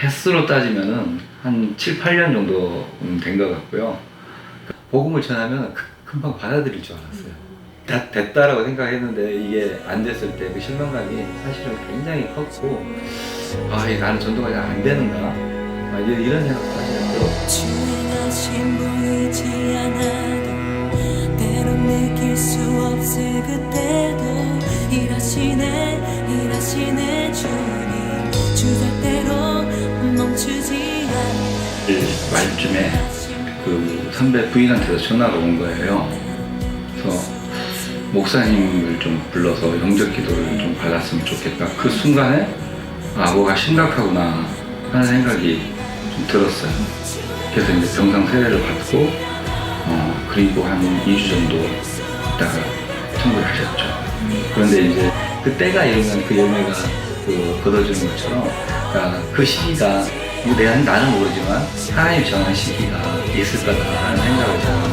횟수로 따지면은 한 7, 8년 정도 된 것 같고요. 복음을 전하면 그- 금방 받아들일 줄 알았어요. 다 됐다라고 생각했는데 이게 안 됐을 때 그 실망감이 사실은 굉장히 컸고 아, 이게 나는 전도가 잘 안 되는가? 아, 이런 생각도 하시는데요. 30대 말쯤에 그 선배 부인한테서 전화가 온 거예요. 그래서 목사님을 좀 불러서 영적 기도를 좀 받았으면 좋겠다. 그 순간에 아, 뭐가 심각하구나 하는 생각이 좀 들었어요. 그래서 이제 병상 세례를 받고, 어, 그리고 한 2주 정도 있다가 청구를 하셨죠. 그런데 이제 그 때가 이르면 그 열매가 그 걷어지는 것처럼 아, 그 시기가 내가 나는 모르지만 하나님 정한 시기가 있을 거다라는 생각을 저는